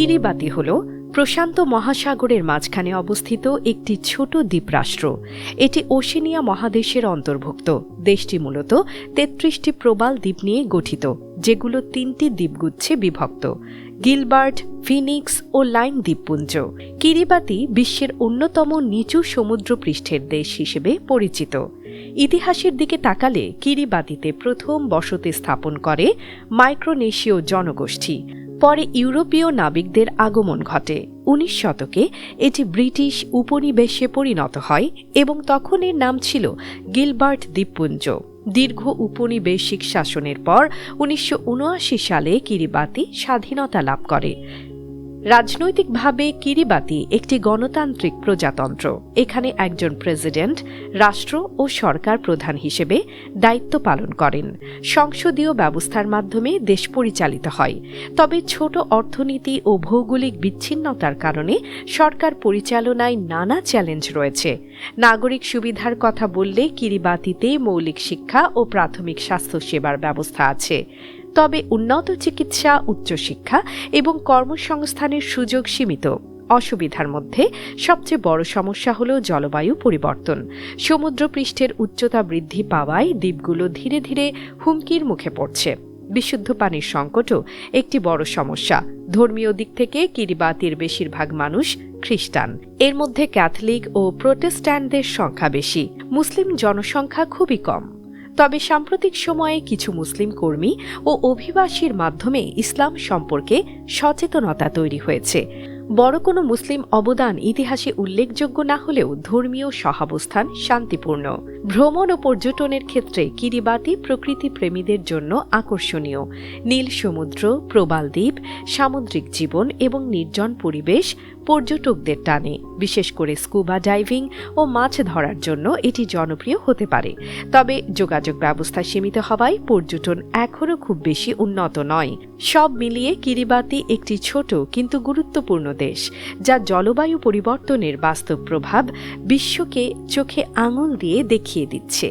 Kiribati হল প্রশান্ত মহাসাগরের মাঝখানে অবস্থিত একটি ছোট দ্বীপরাষ্ট্র। এটি ওশেনিয়া মহাদেশের অন্তর্ভুক্ত। দেশটি মূলত তেত্রিশটি প্রবাল দ্বীপ নিয়ে গঠিত, যেগুলো তিনটি দ্বীপগুচ্ছে বিভক্ত। গিলবার্ট, ফিনিক্স ও লাইন দ্বীপপুঞ্জ। কিরিবাতি বিশ্বের অন্যতম নিচু সমুদ্রপৃষ্ঠের দেশ হিসেবে পরিচিত। ইতিহাসের দিকে তাকালে কিরিবাতিতে প্রথম বসতি স্থাপন করে মাইক্রোনেশীয় জনগোষ্ঠী। পরে ইউরোপীয় নাবিকদের আগমন ঘটে। উনিশ শতকে এটি ব্রিটিশ উপনিবেশে পরিণত হয় এবং তখন এর নাম ছিল গিলবার্ট দ্বীপপুঞ্জ। দীর্ঘ উপনিবেশিক শাসনের পর উনিশশো উনআশি সালে কিরিবাতি স্বাধীনতা লাভ করে। রাজনৈতিকভাবে কিরিবাতি একটি গণতান্ত্রিক প্রজাতন্ত্র। এখানে একজন প্রেসিডেন্ট, রাষ্ট্র ও সরকার প্রধান হিসেবে দায়িত্ব পালন করেন। সংসদীয় ব্যবস্থার মাধ্যমে দেশ পরিচালিত হয়। তবে ছোট অর্থনীতি ও ভৌগোলিক বিচ্ছিন্নতার কারণে সরকার পরিচালনায় নানা চ্যালেঞ্জ রয়েছে। নাগরিক সুবিধার কথা বললে কিরিবাতিতে মৌলিক শিক্ষা ও প্রাথমিক স্বাস্থ্যসেবার ব্যবস্থা আছে। তবে উন্নত চিকিৎসা, উচ্চশিক্ষা এবং কর্মসংস্থানের সুযোগ সীমিত। অসুবিধার মধ্যে সবচেয়ে বড় সমস্যা হল জলবায়ু পরিবর্তন। সমুদ্রপৃষ্ঠের উচ্চতা বৃদ্ধি পাওয়ায় দ্বীপগুলো ধীরে ধীরে হুমকির মুখে পড়ছে। বিশুদ্ধ পানির সংকটও একটি বড় সমস্যা। ধর্মীয় দিক থেকে কিরিবাতির বেশিরভাগ মানুষ খ্রিস্টান। এর মধ্যে ক্যাথলিক ও প্রোটেস্ট্যান্টদের সংখ্যা বেশি। মুসলিম জনসংখ্যা খুবই কম। তবে সাম্প্রতিক সময়ে কিছু মুসলিম কর্মী ও অভিবাসীর মাধ্যমে ইসলাম সম্পর্কে সচেতনতা তৈরি হয়েছে। বড় কোনো মুসলিম অবদান ইতিহাসে উল্লেখযোগ্য না হলেও ধর্মীয় সহাবস্থান শান্তিপূর্ণ। ভ্রমণ ও পর্যটনের ক্ষেত্রে কিরিবাতি প্রকৃতি প্রেমীদের জন্য আকর্ষণীয়। নীল সমুদ্র, প্রবাল দ্বীপ, সামুদ্রিক জীবন এবং নির্জন পরিবেশ পর্যটকদের টানে। বিশেষ করে স্কুবা ডাইভিং ও মাছ ধরার জন্য এটি জনপ্রিয় হতে পারে। তবে যোগাযোগ ব্যবস্থা সীমিত হওয়ায় পর্যটন এখনও খুব বেশি উন্নত নয়। সব মিলিয়ে কিরিবাতি একটি ছোট কিন্তু গুরুত্বপূর্ণ দেশ যা জলবায়ু পরিবর্তনের বাস্তব প্রভাব বিশ্বকে চোখে আঙুল দিয়ে দেখিয়ে দিচ্ছে।